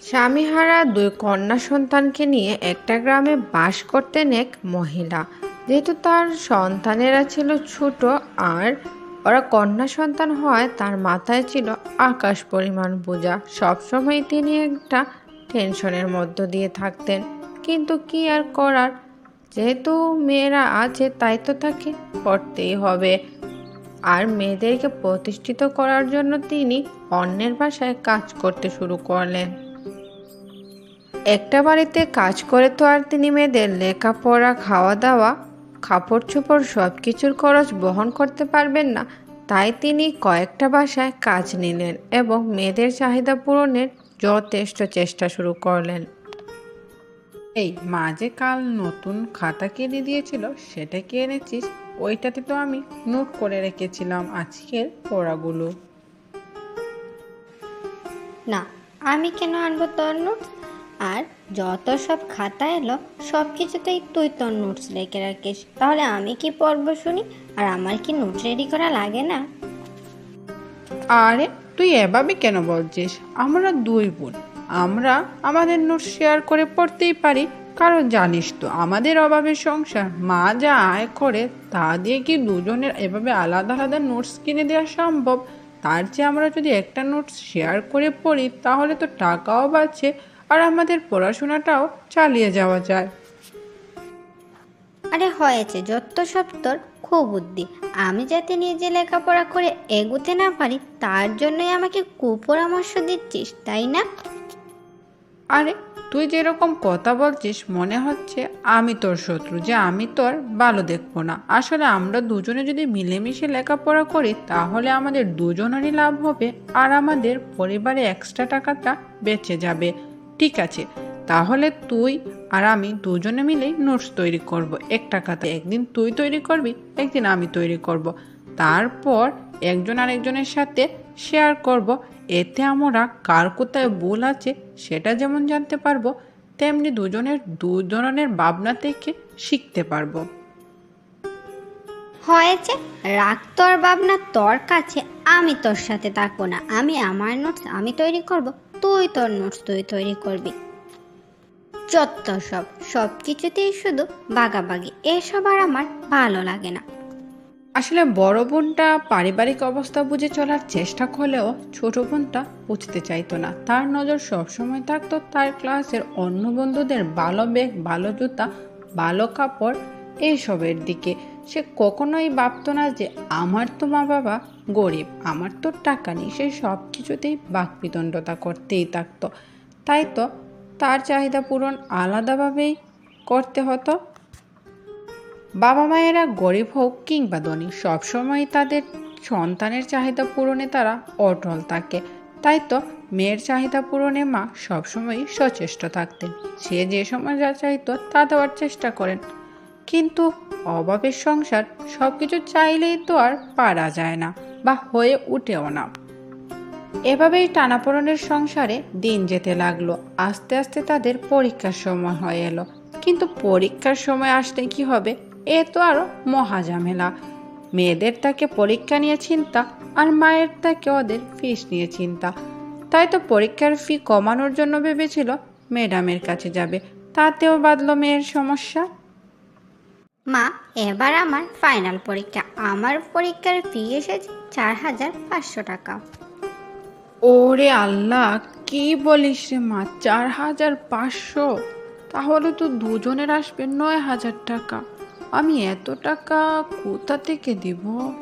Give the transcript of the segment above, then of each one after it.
স্বামীহারা দুই কন্যা সন্তানকে নিয়ে একটা গ্রামে বাস করতেন এক মহিলা। যেহেতু তার সন্তানেরা ছিল ছোট আর ওরা কন্যা সন্তান হওয়ায় তার মাথায় ছিল আকাশ পরিমাণ বোঝা। সবসময় তিনি একটা টেনশনের মধ্য দিয়ে থাকতেন। কিন্তু কি আর করার? যেহেতু মেয়েরা আছে, তাই তো তাকে করতেই হবে। আর মেয়েদেরকে প্রতিষ্ঠিত করার জন্য তিনি অন্যের বাসায় কাজ করতে শুরু করলেন। একটা বাড়িতে কাজ করে তো আর তিনি মেয়েদের লেখাপড়া খাওয়া দাওয়া কাপড় চোপড় সব কিছুর খরচ বহন করতে পারবেন না। তাই তিনি কয়েকটা বাসায় কাজ নিলেন এবং মেয়েদের চাহিদা পূরণের যথেষ্ট চেষ্টা শুরু করলেন। এই মাঝে কাল নতুন খাতা কিনে দিয়েছিল সেটা কি এনেছিস? ওইটাতে তো আমি নোট করে রেখেছিলাম আজকের পড়াগুলো। না আমি কেন আনব তোর নোটস আর যত সব খাতা এলো সব কিছুতেই তুই তোর নোটস রেখে রাখিস। তাহলে আমি কি পড়ব শুনি? আর আমার কি নোটস রেডি করা লাগে না? আরে, তুই এভাবে কেন বলছিস? আমরা দুই বোন। আমরা আমাদের নোট শেয়ার করে পড়তেই পারি। কারণ জানিস তো, আমাদের অভাবের সংসার, মা যা আয় করে, তা দিয়ে কি দুজনের এভাবে আলাদা আলাদা নোটস কিনে দেওয়া সম্ভব? তার চেয়ে আমরা যদি একটা নোটস শেয়ার করে পড়ি, তাহলে তো টাকাও বাঁচে আর আমাদের পড়াশোনাটাও চালিয়ে যাওয়া যায়। আরে হয়েছে যত সব তোর খুব বুদ্ধি। আমি যাতে নিজে লেখাপড়া করে এগুতে না পারি তার জন্যই আমাকে কুপরামর্শ দিচ্ছিস তাই না? আরে তুই যেরকম কথা বলছিস মনে হচ্ছে আমি তোর শত্রু যে আমি তোর ভালো দেখব না। আসলে আমরা দুজনে যদি মিলেমিশে লেখাপড়া করি তাহলে আমাদের দুজনেরই লাভ হবে আর আমাদের পরিবারে এক্সট্রা টাকাটা বেঁচে যাবে। ঠিক আছে, তাহলে তুই আর আমি দুজনে মিলেই নোটস তৈরি করব এক টাকাতে একদিন তুই তৈরি করবি, একদিন আমি তৈরি করব। তারপর একজন আরেকজনের সাথে শেয়ার করব, এতে আমরা কার কোথায় ভুল আছে সেটা যেমন জানতে পারব, তেমনি দুজনের দু ধরনের ভাবনা থেকে শিখতে পারব। হয়েছে রাখ তোর ভাবনা তোর কাছে, আমি তোর সাথে থাকব না, আমি আমার নোটস আমি তৈরি করব। তুই তোর নোটস তুই তৈরি করবি। যত সব সব কিছুতেই শুধু বাগাবাগি, এসব আর আমার ভালো লাগে না। আসলে বড় বোনটা পারিবারিক অবস্থা বুঝে চলার চেষ্টা করলেও ছোট বোনটা বুঝতে চাইতো না। তার নজর সবসময় থাকতো তার ক্লাসের অন্য বন্ধুদের ভালো ব্যাগ ভালো জুতা, ভালো কাপড় এইসবের দিকে। সে কখনোই ভাবতো না যে আমার তো মা বাবা গরিব, আমার তো টাকা নেই। সে সব কিছুতেই বাকবিদণ্ডতা করতেই থাকতো। তাই তো তার চাহিদা পূরণ আলাদাভাবেই করতে হতো। বাবা মায়েরা গরিব হোক কিংবা ধনী সবসময় তাদের সন্তানের চাহিদা পূরণে তারা অটল থাকে। তাই তো মেয়ের চাহিদা পূরণে মা সবসময়ই সচেষ্ট থাকতেন। সে যে সময় যা চাইতো তা দেওয়ার চেষ্টা করেন। কিন্তু অভাবের সংসার সব কিছু চাইলেই তো আর পারা যায় না বা হয়ে উঠেও না। এভাবেই টানাপোড়নের সংসারে দিন যেতে লাগল, আস্তে আস্তে তাদের পরীক্ষার সময় হয়ে এলো। কিন্তু পরীক্ষার সময় আসলে কি হবে, এ তো আরও মহাঝামেলা মেয়েদের তাকে পরীক্ষা নিয়ে চিন্তা আর মায়ের তাকে ওদের ফিস নিয়ে চিন্তা। তাই তো পরীক্ষার ফি কমানোর জন্য ভেবেছিল ম্যাডামের কাছে যাবে। তাতেও বাদলো মেয়ের সমস্যা। মা এবার আমার ফাইনাল পরীক্ষা। আমার পরীক্ষার ফি এসেছে চার হাজার পাঁচশো টাকা। ওরে আল্লাহ কি বলিস রে মা চার হাজার পাঁচশো? তাহলে তো দুজনের আসবে নয় হাজার টাকা। আমি এত টাকা কোথা থেকে দিব?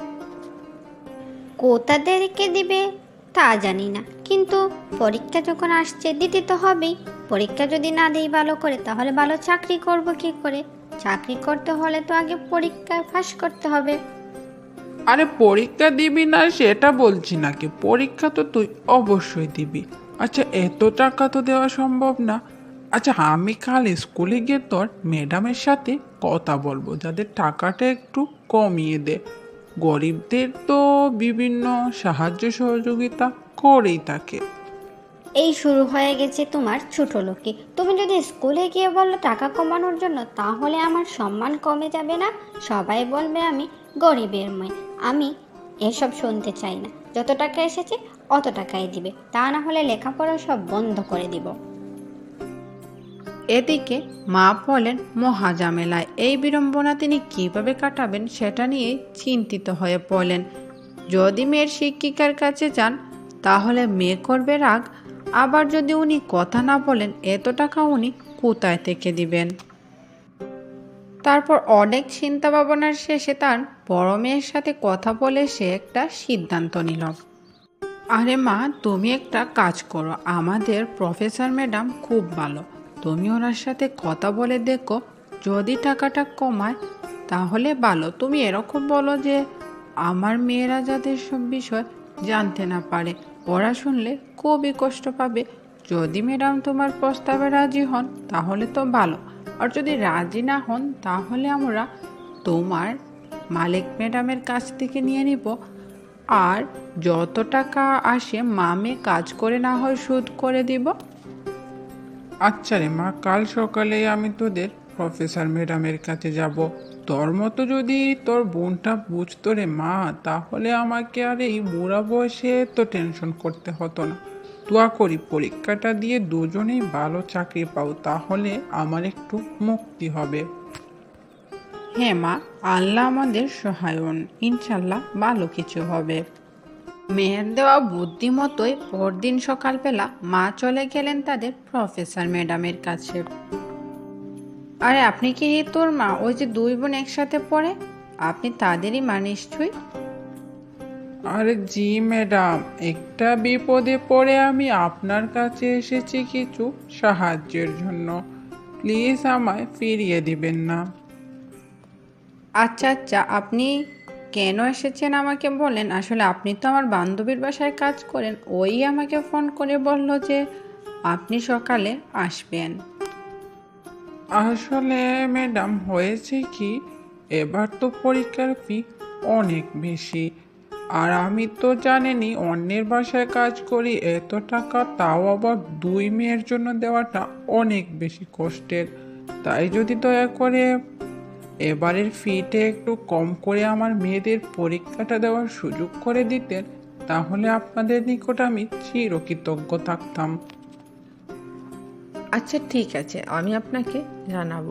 কোথাদেরকে দিবে তা জানি না। কিন্তু পরীক্ষা যখন আসছে দিতে তো হবেই। পরীক্ষা যদি না দিই ভালো করে তাহলে ভালো চাকরি করব কি করে? চাকরি করতে হলে তো আগে পরীক্ষায় পাস করতে হবে। আরে পরীক্ষা দিবি না সেটা বলছি নাকি পরীক্ষা তো তুই অবশ্যই দিবি। আচ্ছা এত টাকা তো দেওয়া সম্ভব না। আচ্ছা আমি কাল স্কুলে গিয়ে তোর ম্যাডামের সাথে কথা বলব যাদের টাকাটা একটু কমিয়ে দে। গরিবদের তো বিভিন্ন সাহায্য সহযোগিতা করেই থাকে। এই শুরু হয়ে গেছে তোমার ছোট লোকে তুমি যদি স্কুলে গিয়ে বলল টাকা কমানোর জন্য, তাহলে আমার সম্মান কমে যাবে না? সবাই বলবে আমি গরিবের মেয়ে। আমি এসব শুনতে চাই না। যত টাকা এসেছে, অত টাকাই দিবে। তা না হলে লেখাপড়া সব বন্ধ করে দিব। এদিকে মা বলেন মহাজামেলায় এই বিড়ম্বনা তিনি কীভাবে কাটাবেন সেটা নিয়ে চিন্তিত হয়ে পড়লেন। যদি মেয়ের শিক্ষিকার কাছে যান, তাহলে মেয়ে করবে রাগ আবার যদি উনি কথা না বলেন, এত টাকা উনি কোথায় থেকে দিবেন? তারপর অনেক চিন্তা ভাবনার শেষে তার বড় মেয়ের সাথে কথা বলে সে একটা সিদ্ধান্ত নিল। আরে মা, তুমি একটা কাজ করো, আমাদের প্রফেসর ম্যাডাম খুব ভালো। তুমি ওনার সাথে কথা বলে দেখো, যদি টাকাটা কমায়, তাহলে ভালো। তুমি এরকম বলো যে, আমার মেয়েরা যাদের সব বিষয় জানতে না পারে ওরা শুনলে খুবই কষ্ট পাবে। যদি ম্যাডাম তোমার প্রস্তাবে রাজি হন, তাহলে তো ভালো। আর যদি রাজি না হন, তাহলে আমরা তোমার মালিক ম্যাডামের কাছ থেকে নিয়ে নিব। আর যত টাকা আসে, মামে কাজ করে না হয় শোধ করে দিব। আচ্ছা রে মা, কাল সকালে আমি তোদের প্রফেসর ম্যাডামের কাছে যাব। তোর মতো যদি তোর বোনটা বুঝতো রে মা, তাহলে আমাকে আর এই বুড়া বয়সে তো টেনশন করতে হতো না। দোয়া করি, পরীক্ষাটা দিয়ে দুজনেই ভালো চাকরি পাও, তাহলে আমার একটু মুক্তি হবে। হ্যাঁ মা, আল্লাহ আমাদের সহায়ন, ইনশাল্লাহ ভালো কিছু হবে। মেয়ের দেওয়া বুদ্ধি মতোই পরদিন সকালবেলা মা চলে গেলেন তাদের প্রফেসর ম্যাডামের কাছে। আরে আপনি কি তোর মা? ওই যে দুই বোন একসাথে পড়ে? আপনি তাদেরই মা নিশ্চয়ই? আরে জি ম্যাডাম। একটা বিপদে পড়ে আমি আপনার কাছে এসেছি কিছু সাহায্যের জন্য। প্লিজ আমায় ফিরিয়ে দিবেন না। আচ্ছা আচ্ছা আপনি কেন এসেছেন আমাকে বলেন? আসলে আপনি তো আমার বান্ধবীর বাসায় কাজ করেন। ওই আমাকে ফোন করে বলল যে আপনি সকালে আসবেন। আসলে ম্যাডাম, হয়েছে কি? এবার তো পরীক্ষার ফি অনেক বেশি। আর আমি তো জানেনই অন্যের বাসায় কাজ করি, এত টাকা তাও আবার দুই মেয়ের জন্য দেওয়াটা অনেক বেশি কষ্টের। তাই যদি দয়া করে এবারের ফিতে একটু কম করে আমার মেয়েদের পরীক্ষাটা দেওয়ার সুযোগ করে দিতেন, তাহলে আপনাদের নিকট আমি চিরকৃতজ্ঞ থাকতাম। আচ্ছা ঠিক আছে, আমি আপনাকে জানাব।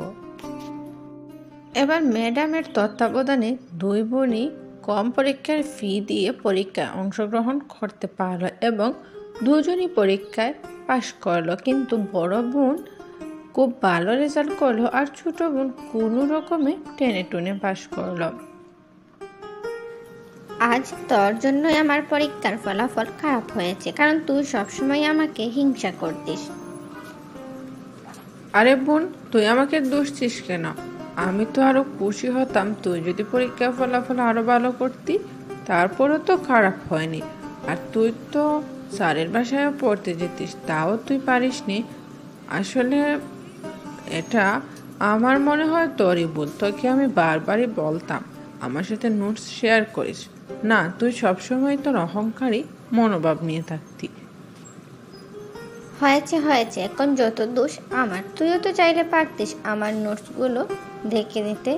এবার ম্যাডামের তত্ত্বাবধানে দুই বোনই কম পরীক্ষার ফি দিয়ে পরীক্ষায় অংশগ্রহণ করতে পারল এবং দুজনই পরীক্ষায় পাশ করল। কিন্তু বড় বোন খুব ভালো রেজাল্ট করল আর ছোট বোন কোনো রকমে টেনে টুনে পাশ করল। আজ তোর জন্যই আমার পরীক্ষার ফলাফল খারাপ হয়েছে, কারণ তুই সবসময় আমাকে হিংসা করতিস। আরে বোন, তুই আমাকে দুষছিস কেন? আমি তো আরও খুশি হতাম, তুই যদি পরীক্ষার ফলাফল আরও ভালো করতি, তারপরও তো খারাপ হয়নি। আর তুই তো স্যারের বাসায় পড়তে যেতিস, তাও তুই পারিসনি। আসলে এটা আমার মনে হয় তোরই ভুল, তোকে আমি বারবারই বলতাম। আমার সাথে নোটস শেয়ার করিস। না, তুই সবসময় তোর অহংকারী মনোভাব নিয়ে থাকতি। হয়েছে হয়েছে। এখন যত দোষ আমার তুইও তো চাইলে পারতিস আমার নোটসগুলো দেখে দিতে।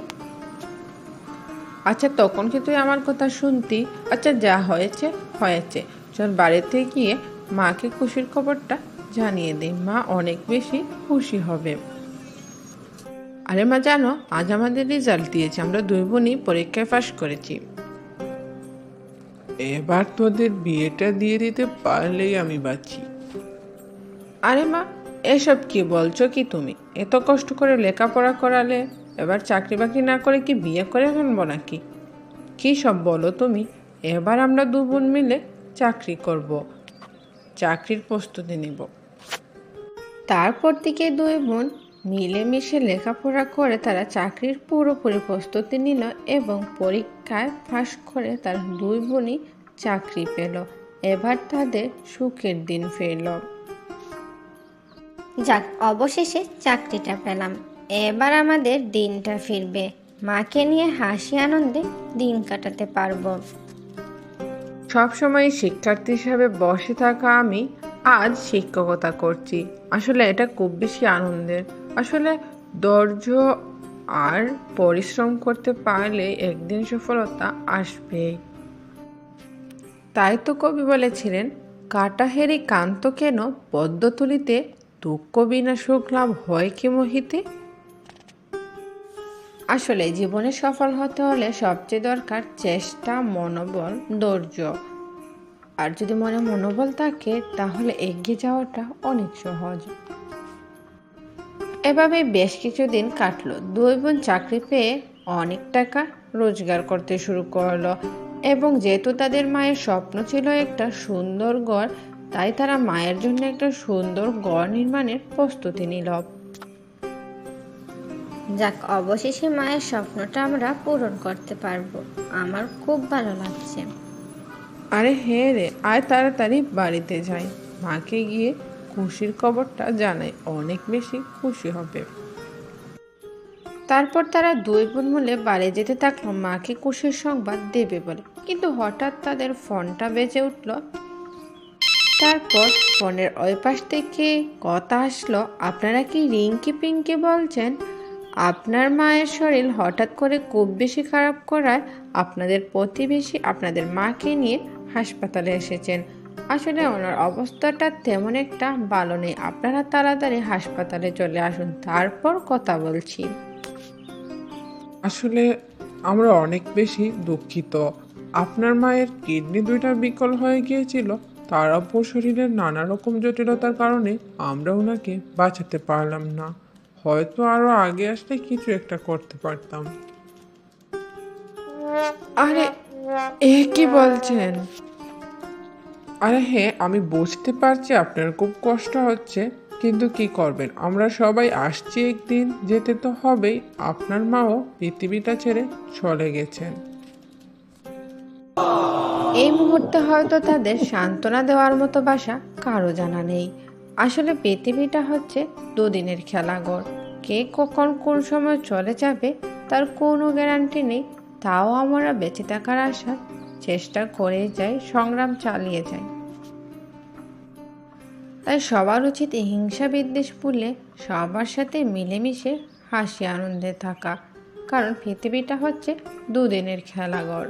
আচ্ছা তখন কি তুই আমার কথা শুনতি? আচ্ছা যা হয়েছে হয়েছে। চল বাড়িতে গিয়ে মাকে খুশির খবরটা জানিয়ে দিই। মা অনেক বেশি খুশি হবে। আরে মা জানো আজ আমাদের রেজাল্ট দিয়েছে। আমরা দুই বোনই পরীক্ষায় পাশ করেছি। এবার তোদের বিয়েটা দিয়ে দিতে পারলেই আমি বাঁচি। আরে মা এসব কি বলছো কি তুমি? এত কষ্ট করে লেখাপড়া করালে এবার চাকরি বাকরি না করে কি বিয়ে করে ফেলব নাকি? কি সব বলো তুমি? এবার আমরা দু বোন মিলে চাকরি করব। চাকরির প্রস্তুতি নিব। তারপর থেকে দুই বোন মিলেমিশে লেখাপড়া করে তারা চাকরির পুরোপুরি প্রস্তুতি নিল এবং পরীক্ষায় পাশ করে তারা দুই বোনই চাকরি পেল। এবার তাদের সুখের দিন ফিরল। যাক, অবশেষে চাকরিটা পেলাম। এবার আমাদের দিনটা ফিরবে। মাকে নিয়ে হাসি আনন্দে দিন কাটাতে পারব। সবসময় শিক্ষার্থী হিসাবে বসে থাকা আমি আজ শিক্ষকতা করছি। আসলে এটা খুব বেশি আনন্দের। আসলে ধৈর্য আর পরিশ্রম করতে পারলে একদিন সফলতা আসবেই। তাই তো কবি বলেছিলেন কাটাহেরি কান্ত কেন পদ্ম তুলিতে দুঃখ বিনা সুখ লাভ হয় কি মোহিতে? আসলে জীবনে সফল হতে হলে সবচেয়ে দরকার চেষ্টা, মনোবল, ধৈর্য। আর যদি মনে মনোবল থাকে, তাহলে এগিয়ে যাওয়াটা অনেক সহজ। এভাবে বেশ কিছুদিন কাটলো। দুই বোন চাকরি পেয়ে অনেক টাকা রোজগার করতে শুরু করল। এবং যেহেতু তাদের মায়ের স্বপ্ন ছিল একটা সুন্দর ঘর তাই তারা মায়ের জন্য একটা সুন্দর গড় নির্মাণের প্রস্তুতি নিল। যাক অবশেষে মায়ের স্বপ্নটা আমরা পূরণ করতে পারব। আমার খুব ভালো লাগছে। আরে হে রে আয় তাড়াতাড়ি বাড়িতে যাই। মাকে গিয়ে খুশির খবরটা জানাই অনেক বেশি খুশি হবে। তারপর তারা দুই বোন মিলে বাড়ি যেতে থাকল। মাকে খুশির সংবাদ দেবে বলে। কিন্তু হঠাৎ তাদের ফোনটা বেজে উঠল। তারপর ফোনের ওই পাশ থেকে কথা আসলো, আপনারা কি রিঙ্কি পিঙ্কি বলছেন? আপনার মায়ের শরীর হঠাৎ করে খুব বেশি খারাপ করায় আপনাদের প্রতিবেশী আপনাদের মাকে নিয়ে হাসপাতালে এসেছেন। আসলে ওনার অবস্থাটা তেমন একটা ভালো নেই। আপনারা তাড়াতাড়ি হাসপাতালে চলে আসুন, তারপর কথা বলছি। আসলে আমরা অনেক বেশি দুঃখিত। আপনার মায়ের কিডনি দুইটা বিকল হয়ে গিয়েছিল। তার অপর শরীরের নানা রকম জটিলতার কারণে আমরা ওনাকে বাঁচাতে পারলাম না। হয়তো আরও আগে আসলে কিছু একটা করতে পারতাম। আরে এ কি বলছেন? আরে হ্যাঁ আমি বুঝতে পারছি আপনার খুব কষ্ট হচ্ছে কিন্তু কি করবেন? আমরা সবাই আসছি একদিন যেতে তো হবেই। আপনার মাও পৃথিবীটা ছেড়ে চলে গেছেন। এই মুহূর্তে হয়তো তাদের সান্ত্বনা দেওয়ার মতো বাসা কারও জানা নেই। আসলে পৃথিবীটা হচ্ছে দুদিনের খেলাঘর। কে কখন কোন সময় চলে যাবে তার কোনো গ্যারান্টি নেই। তাও আমরা বেঁচে থাকার আশা, চেষ্টা করে যাই, সংগ্রাম চালিয়ে যাই। তাই সবার উচিত হিংসা বিদ্বেষ ভুলে সবার সাথে মিলেমিশে হাসি আনন্দে থাকা। কারণ পৃথিবীটা হচ্ছে দুদিনের খেলাঘর।